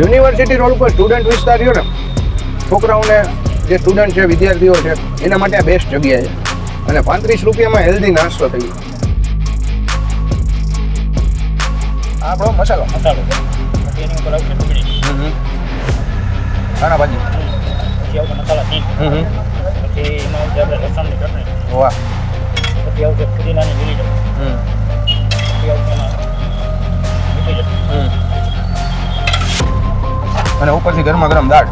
University road ઉપર student વિસ્તાર રહ્યો ને છોકરાઓને જે સ્ટુડન્ટ છે વિદ્યાર્થીઓ છે એના માટે આ બેસ્ટ જગ્યા છે. અને પાંત્રીસ રૂપિયામાં હેલ્ધી નાસ્તો થઈ આપણો મસાલો. મસાલો એની ઉપર આવશે ડુંગળી ખાના ભાજી. પછી આવશે મસાલા ચીજ પછી એમાં આવશે આપણે લસણની ચટણી. વાહ. પછી આવશે પુદીનાની લીલી ચટણી. પછી આવશે એમાં મીઠી ચટણી. અને ઉપરથી ગરમા ગરમ દાળ.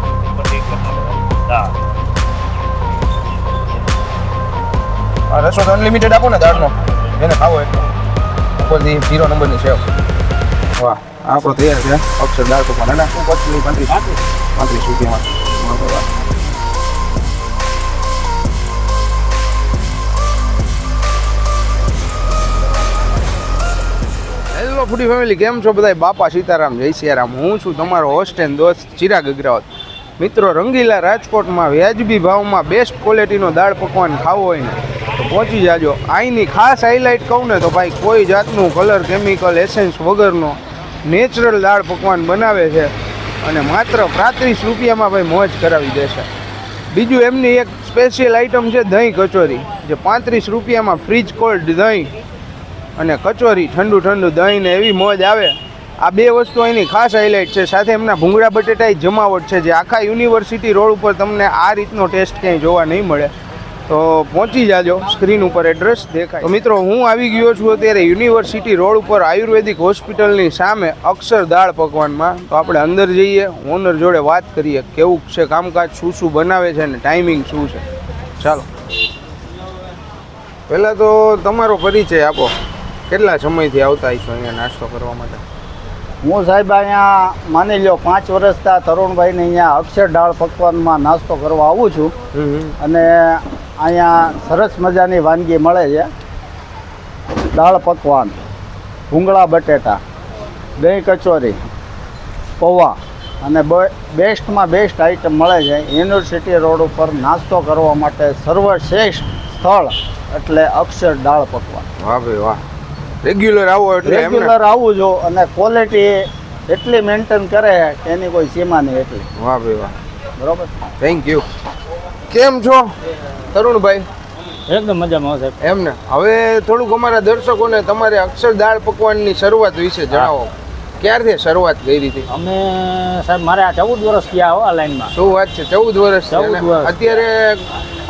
આ રસો તો અનલિમિટેડ આપો ને દાળનો. એને ખાવો એટલો ઉપરથી ઝીરો નંબરની સેવ. વાહ આપણો તૈયાર છે. અક્ષર દાળ પકવાન અને પચીસ પાંત્રીસ પાંત્રીસ રૂપિયામાં હેલો ફૂડી ફેમિલી કેમ છો? બધા બાપા સીતારામ, જય સિયારામ. હું છું તમારો હોસ્ટ એન્ડ દોસ્ત ચિરાગ અગ્રવાલ. મિત્રો, રંગીલા રાજકોટમાં વ્યાજબી ભાવમાં બેસ્ટ ક્વોલિટીનો દાળ પકવાન ખાવો હોય ને, તો પહોંચી જાજો. અહીંની ખાસ હાઇલાઇટ કહું ને તો ભાઈ, કોઈ જાતનું કલર કેમિકલ એસેન્સ વગરનો નેચરલ દાળ પકવાન બનાવે છે અને માત્ર પાંત્રીસ રૂપિયામાં ભાઈ મોજ કરાવી દેશે. બીજું એમની એક સ્પેશિયલ આઇટમ છે દહીં કચોરી, જે પાંત્રીસ રૂપિયામાં ફ્રીજ કોલ્ડ દહીં અને કચોરી, ઠંડુ ઠંડુ દહીં ને એવી મોજ આવે. આ બે વસ્તુ અહીંની ખાસ હાઇલાઇટ છે. સાથે એમના ભૂંગળા બટેટાઈ જમાવટ છે જે આખા યુનિવર્સિટી રોડ ઉપર તમને આ રીતનો ટેસ્ટ ક્યાંય જોવા નહીં મળે. તો પહોંચી જાજો. સ્ક્રીન ઉપર એડ્રેસ દેખાય. મિત્રો, હું આવી ગયો છું અત્યારે યુનિવર્સિટી રોડ ઉપર આયુર્વેદિક હોસ્પિટલની સામે અક્ષર દાળ પકવાનમાં. તો આપણે અંદર જઈએ ઓનર જોડે વાત કરીએ, કેવું છે કામકાજ, શું શું બનાવે છે અને ટાઈમિંગ શું છે. ચાલો. પહેલાં તો તમારો પરિચય આપો. કેટલા સમયથી આવતા હશો અહીંયા નાસ્તો કરવા માટે? હું સાહેબ અહીંયા માની લ્યો પાંચ વર્ષથી તરુણભાઈને અહીંયા અક્ષર દાળ પકવાનમાં નાસ્તો કરવા આવું છું. અને અહીંયા સરસ મજાની વાનગી મળે છે. દાળ પકવાન ભૂંગળા બટેટા દહીં કચોરી પૌવા અને બ- બેસ્ટમાં બેસ્ટ આઈટમ મળે છે. યુનિવર્સિટી રોડ ઉપર નાસ્તો કરવા માટે સર્વશ્રેષ્ઠ સ્થળ એટલે અક્ષર દાળ પકવાન. વાહ ભાઈ વાહ. રેગ્યુલર આવો એટલે એમને. રેગ્યુલર આવું જો અને ક્વોલિટી એટલી મેન્ટેન કરે કે એની કોઈ સીમા નહીં એટલી. વાહ ભાઈ વાહ. બરોબર? થેન્ક યુ કેમ છો? તરુણભાઈ. એકદમ મજામાં આવશે એમને હવે થોડુંક અમારા દર્શકોને તમારે અક્ષર દાળ પકવાનની શરૂઆત વિશે જણાવો. ક્યારથી શરૂઆત કરી હતી? અમે સાહેબ મારે આ ચૌદ વર્ષ થયા હો આ લાઈનમાં. શું વાત છે? ચૌદ વર્ષ ચૌદ વર્ષ. અત્યારે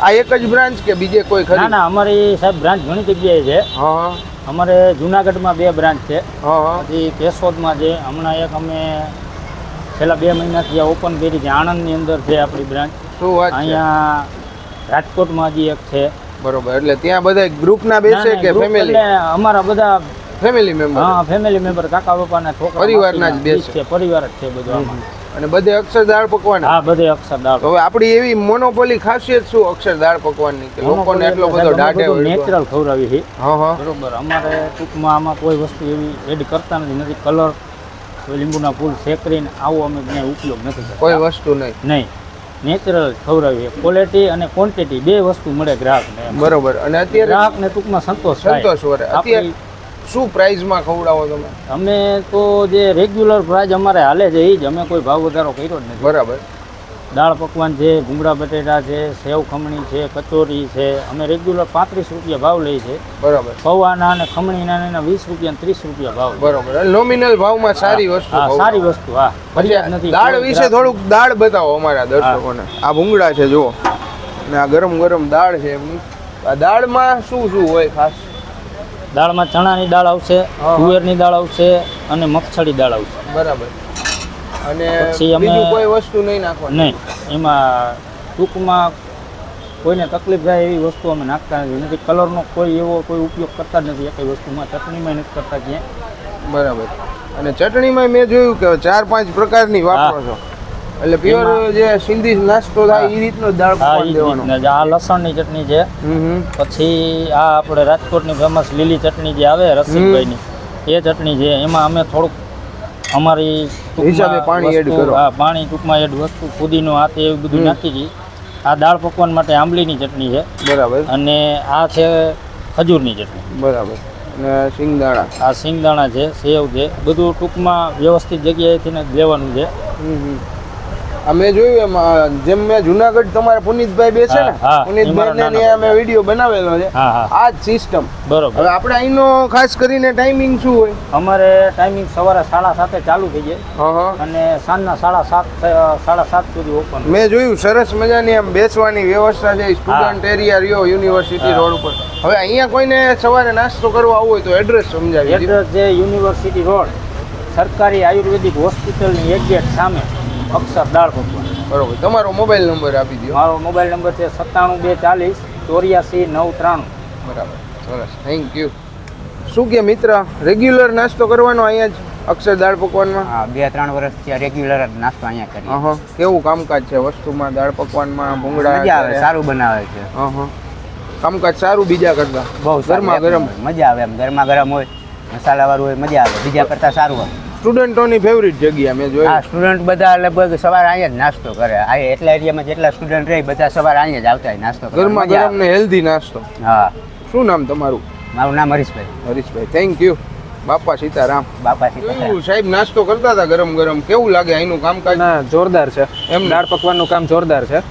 આ એક જ બ્રાન્ચ કે બીજે કોઈ ના ખરી? ના અમારી સાહેબ બ્રાન્ચ ઘણી જગ્યાએ છે. હા. અમારે જુનાગઢમાં બે બ્રાન્ચ છે. પછી કેશોદમાં છે. હમણાં એક અમે છેલ્લા બે મહિનાથી ઓપન કરી છે. આણંદની અંદર છે આપણી બ્રાન્ચ. શું વાત અહીંયા રાજકોટમાં હજી એક છે. બરોબર. એટલે ત્યાં બધા ગ્રુપના બેસે કે ફેમિલી એટલે અમારા બધા ફેમિલી મેમ્બર હા ફેમિલી મેમ્બર કાકા બાપાના છોકરા પરિવારના જ બેસે. છે. પરિવાર જ છે બધું આમાં. અને બધે અક્ષર દાળ પકવાન. હા બધે અક્ષર દાળ હવે આપણી એવી મોનોપોલી ખાસિયત શું અક્ષર દાળ પકવાનની? કે લોકોને એટલો બધો ડાટે હોય નેચરલ ખવડાવી છે. હા હા. બરોબર. અમારે ટૂંકમાં આમાં કોઈ વસ્તુ એવી એડ કરતા નથી નથી કલર કોઈ લીંબુના ફૂલ શેકરીને આવો અમે ક્યાંય ઉપયોગ નથી કોઈ વસ્તુ નહીં. નહીં. નેચરલ ખવડાવીએ ક્વોલિટી અને ક્વોન્ટિટી બે વસ્તુ મળે ગ્રાહકને બરોબર. અને અત્યારે ગ્રાહકને ટૂંકમાં સંતોષ સંતોષ વરે અત્યારે શું પ્રાઇઝમાં ખવડાવો તમે? અમે તો જે રેગ્યુલર પ્રાઇસ અમારે હાલે છે એ જ. અમે કોઈ ભાવ વધારો કર્યો જ નથી. બરાબર. દાળ પકવાન છે ગુંગળા બટેટા છે સેવ ખમણી છે કચોરી છે. અમે રેગ્યુલર પાંત્રીસ રૂપિયા ભાવ લઈએ છે બરાબર. પૌવાના અને ખમણીના એના વીસ રૂપિયા ત્રીસ રૂપિયા ભાવ બરાબર. નોમિનલ ભાવમાં સારી વસ્તુ સારી વસ્તુ હા. ફરિયાદ નથી. દાળ વિશે થોડુંક દાળ બતાવો અમારા દર્શકોને. આ ભૂંગળા છે જુઓ. અને આ ગરમ ગરમ દાળ છે એમની. આ દાળમાં શું શું હોય ખાસ? દાળમાં ચણાની દાળ આવશે કુવેરની તુવેરની દાળ આવશે અને મગફળી દાળ આવશે. બરાબર. અને પછી અમે- કોઈ વસ્તુ નહીં નાખવાની? નહીં એમાં ટૂંકમાં કોઈને તકલીફ થાય એવી વસ્તુ અમે નાખતા નથી. નથી કલરનો કોઈ એવો કોઈ ઉપયોગ કરતા જ નથી. એકઈ વસ્તુમાં ચટણીમાં નથી કરતા ક્યાંય. બરાબર. અને ચટણીમાં મેં જોયું કે ચાર પાંચ પ્રકારની વાપરો છો. એટલે પ્યોર જે સિંધી નાસ્તો થાય એ રીતનો દાળ પકવાન દેવાનો. આ લસણની ચટણી છે. હમ હમ પછી આ આપણે રાજકોટની ફેમસ લીલી ચટણી જે આવે રસિકભાઈની એ ચટણી છે. એમાં અમે થોડુંક અમારી હિસાબે પાણી એડ કરો. હા પાણી ટૂંકમાં એડ વસ્તુ ફુદીનો આ તે એવું બધું નાખી દી. આ દાળ પકવાન માટે આંબલીની ચટણી છે. બરાબર. અને આ છે ખજૂરની ચટણી. બરાબર. અને સિંગદાણા આ સિંગદાણા છે સેવ છે. બધું ટૂંકમાં વ્યવસ્થિત જગ્યાએથી ને લેવાનું છે. આ મેં જોયું એમ જેમ મેં જુનાગઢ તમારા પુનિતભાઈ બેસે ને હા, હા. પુનિતભાઈ ને નાના મેં વીડિયો બનાવેલો છે. આ જ સિસ્ટમ બરોબર. હવે આપણે અહીંનો ખાસ કરીને ટાઈમિંગ શું હોય? અમારે ટાઈમિંગ સવારે સાડા સાતે ચાલુ થઈ જાય. હા હા. અને સાંજના સાડા સાત સાડા સાત સુધી ઓપન મેં જોયું સરસ મજાની આમ બેસવાની વ્યવસ્થા છે. સ્ટુડન્ટ એરિયા રહ્યો યુનિવર્સિટી રોડ ઉપર. હવે અહીંયા કોઈને સવારે નાસ્તો કરવા આવવો હોય તો એડ્રેસ સમજાવી એડ્રેસ છે યુનિવર્સિટી રોડ સરકારી આયુર્વેદિક હોસ્પિટલની એક્ઝેક્ટ સામે. અક્ષર દાળ પકવાન બરોબર. તમારો મોબાઈલ નંબર આપી દો મારો મોબાઈલ નંબર છે સત્તાણું બે ચાલીસ ચોર્યાસી નવ ત્રાણું. બરાબર. સરસ. થેન્ક યુ શું કે મિત્ર? રેગ્યુલર નાસ્તો કરવાનો અહીંયા જ અક્ષર દાળ પકવાનમાં? હા બે ત્રણ વર્ષથી રેગ્યુલર નાસ્તો અહીંયા કરીએ. અહં. કેવું કામકાજ છે વસ્તુમાં દાળ પકવાનમાં ભૂંગળા મજા આવે સારું બનાવે છે. અહં. કામકાજ સારું બીજા કરતા? બહુ ગરમા ગરમ. મજા આવે એમ. ગરમા ગરમ હોય મસાલાવાળું હોય મજા આવે. બીજા કરતાં સારું આવે સ્ટુડન્ટોની ફેવરિટ જગ્યા મેં હા જોયું સ્ટુડન્ટ બધા લગભગ સવારે અહીંયા જ નાસ્તો કરે. આ એટલા એરિયામાં જેટલા સ્ટુડન્ટ રહે બધા સવારે અહીંયા જ આવતા હોય નાસ્તો ઘરમાં ગરમ ને હેલ્ધી નાસ્તો. હા. શું નામ તમારું? મારું નામ હરીશભાઈ. હરીશભાઈ થેન્ક યુ બાપા સીતારામ. બાપા સીતારામ. સાહેબ નાસ્તો કરતા હતા ગરમ ગરમ. કેવું લાગે અહીંનું કામકાજ? ના જોરદાર છે. એમ દાળ પકવાનનું કામ જોરદાર છે.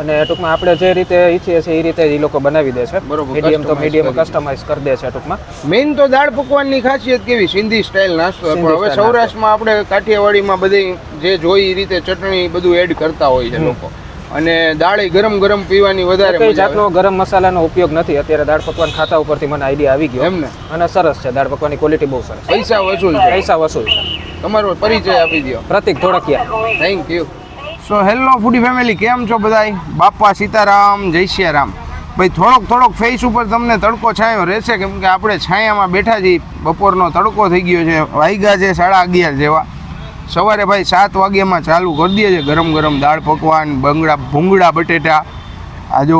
અને ટૂંકમાં આપણે જે રીતે ઈચ્છીએ છીએ એ રીતે એ લોકો બનાવી દે છે. બરોબર, મીડિયમ તો મીડિયમ. કસ્ટમાઇઝ કરી દે. છે ટૂંકમાં. મેઇન તો દાળ પકવાનની ખાસિયત કેવી? સિંધી સ્ટાઇલ નાસ્તો. પણ હવે સૌરાષ્ટ્રમાં આપણે કાઠિયાવાડીમાં બધી જે જોઈ એ રીતે ચટણી બધું એડ કરતા હોય છે લોકો. અને દાળ ગરમ ગરમ પીવાની વધારે કઈ. જાતનો ગરમ મસાલાનો ઉપયોગ નથી. અત્યારે દાળ પકવાન ખાતા ઉપરથી મને આઈડિયા આવી ગયો. એમને? અને સરસ છે દાળ પકવાની ક્વોલિટી બહુ સરસ. પૈસા વસૂલ છે. પૈસા વસૂલ છે. તમારો પરિચય આપી દો Pratik Dholakia. Thank you so hello foodie family કેમ છો બધાય? બાપા સીતારામ જય રામ ભાઈ થોડોક થોડોક ફેસ ઉપર તમને તડકો છાંયો રહેશે કેમ કે આપણે છાયામાં બેઠા છીએ. બપોરનો તડકો થઈ ગયો છે વાઈગા છે સાડા અગિયાર જેવા. સવારે ભાઈ સાત વાગ્યામાં ચાલુ કરી દે છે ગરમ ગરમ દાળ પકવાન, બંગડા, ભૂંગળા, બટેટા. આ જો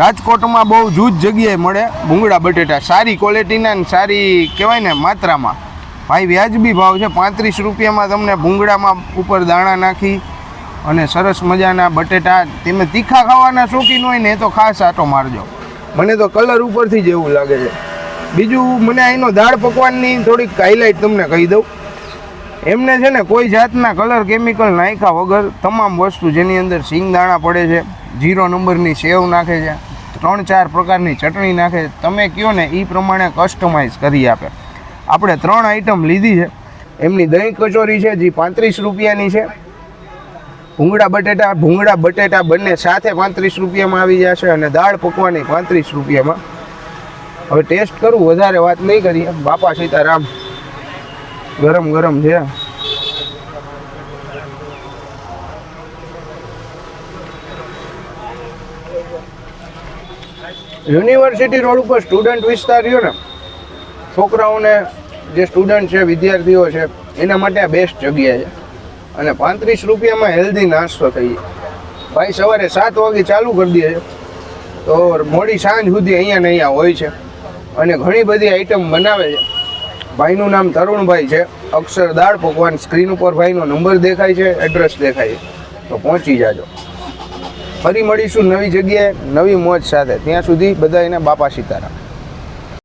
રાજકોટમાં બહુ જૂજ જગ્યાએ મળે ભૂંગળા, બટેટા. સારી ક્વોલિટીના ને સારી કહેવાય ને માત્રામાં. ભાઈ વ્યાજબી ભાવ છે. પાંત્રીસ રૂપિયામાં તમને ભૂંગળામાં ઉપર દાણા નાખી અને સરસ મજાના બટેટા. તમે તીખા ખાવાના શોખીન હોય ને એ તો ખાસ આટો મારજો. મને તો કલર ઉપરથી જ એવું લાગે છે. બીજું મને અહીંનો દાળ પકવાનની થોડીક હાઇલાઇટ તમને કહી દઉં. એમને છે ને કોઈ જાતના કલર કેમિકલ નાખ્યા વગર તમામ વસ્તુ જેની અંદર સિંગદાણા પડે છે જીરો નંબરની સેવ નાખે છે, ત્રણ ચાર પ્રકારની ચટણી નાખે છે, તમે કહો ને એ પ્રમાણે કસ્ટમાઇઝ કરી આપે. આપણે ત્રણ આઈટમ લીધી છે. એમની દહીં કચોરી છે, જે પાંત્રીસ રૂપિયાની છે. ભૂંગળા બટેટા ભૂંગળા બટેટા બંને સાથે પાંત્રીસ રૂપિયામાં આવી જશે અને દાળ પકવાની પાંત્રીસ રૂપિયામાં. હવે ટેસ્ટ કરું, વધારે વાત નહીં કરીએ. બાપા સીતારામ. ગરમ ગરમ છે. યુનિવર્સિટી રોડ ઉપર સ્ટુડન્ટ વિસ્તાર રહ્યો ને, છોકરાઓને જે સ્ટુડન્ટ છે, વિદ્યાર્થીઓ છે, એના માટે આ બેસ્ટ જગ્યા છે. અને પાંત્રીસ રૂપિયામાં હેલ્ધી નાસ્તો થઈ જાય. ભાઈ સવારે સાત વાગે ચાલુ કરી દે છે. તો મોડી સાંજ સુધી અહીંયા ને અહીંયા હોય છે. અને ઘણી બધી આઈટમ બનાવે છે. ભાઈનું નામ તરુણભાઈ છે. અક્ષર દાળ પકવાન સ્ક્રીન ઉપર ભાઈનો નંબર દેખાય છે એડ્રેસ દેખાય છે. તો પહોંચી જાજો. ફરી મળીશું નવી જગ્યાએ, નવી મોજ સાથે. ત્યાં સુધી બધા એને બાપા સીતારામ.